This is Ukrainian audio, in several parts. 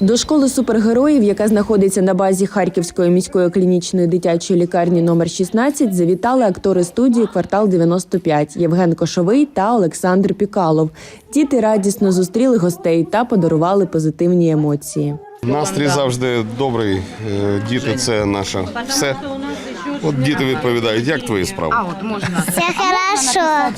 До школи супергероїв, яка знаходиться на базі Харківської міської клінічної дитячої лікарні номер 16, завітали актори студії Квартал 95 Євген Кошовий та Олександр Пікалов. Діти радісно зустріли гостей та подарували позитивні емоції. Настрій завжди добрий. Е, Діти це наше все. От діти відповідають, як твої справи? А, от можна. Все хорошо.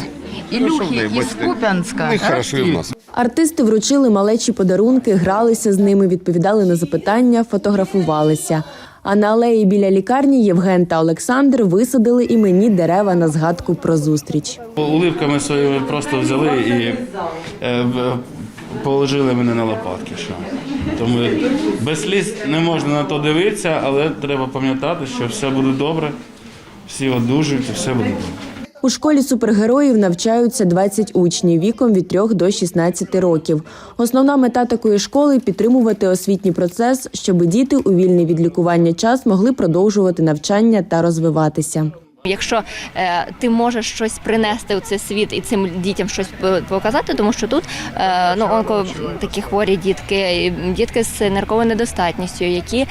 Ілюхи із Куп'янська. У них хорошо і в нас. Артисти вручили малечі подарунки, гралися з ними, відповідали на запитання, фотографувалися. А на алеї біля лікарні Євген та Олександр висадили іменні дерева на згадку про зустріч. Уливками своїми просто взяли і е, положили мене на лопатки. Що. Тому без сліз не можна на то дивитися, але треба пам'ятати, що все буде добре, всі одужують і все буде добре. У школі супергероїв навчаються 20 учнів віком від 3 до 16 років. Основна мета такої школи підтримувати освітній процес, щоб діти у вільний від лікування час могли продовжувати навчання та розвиватися. Якщо е, ти можеш щось принести у цей світ і цим дітям щось показати, тому що тут е, ну онко такі хворі дітки, дітки з нирковою недостатністю, які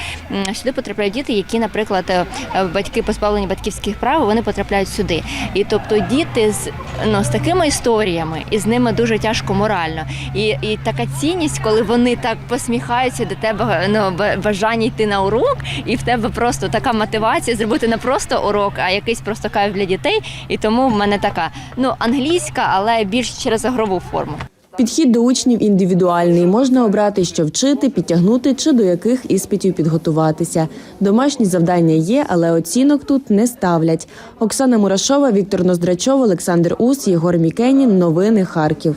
сюди потрапляють діти, які, наприклад, е, батьки позбавлені батьківських прав, вони потрапляють сюди. І тобто діти з ну з такими історіями, і з ними дуже тяжко морально. І, і така цінність, коли вони так посміхаються до тебе, ну бажання йти на урок, і в тебе просто така мотивація зробити не просто урок, а якийсь просто кайф для дітей. І тому в мене така ну англійська, але більш через ігрову форму. Підхід до учнів індивідуальний. Можна обрати, що вчити, підтягнути чи до яких іспитів підготуватися. Домашні завдання є, але оцінок тут не ставлять. Оксана Мурашова, Віктор Ноздрачов, Олександр Ус, Єгор Мікенін. Новини Харків.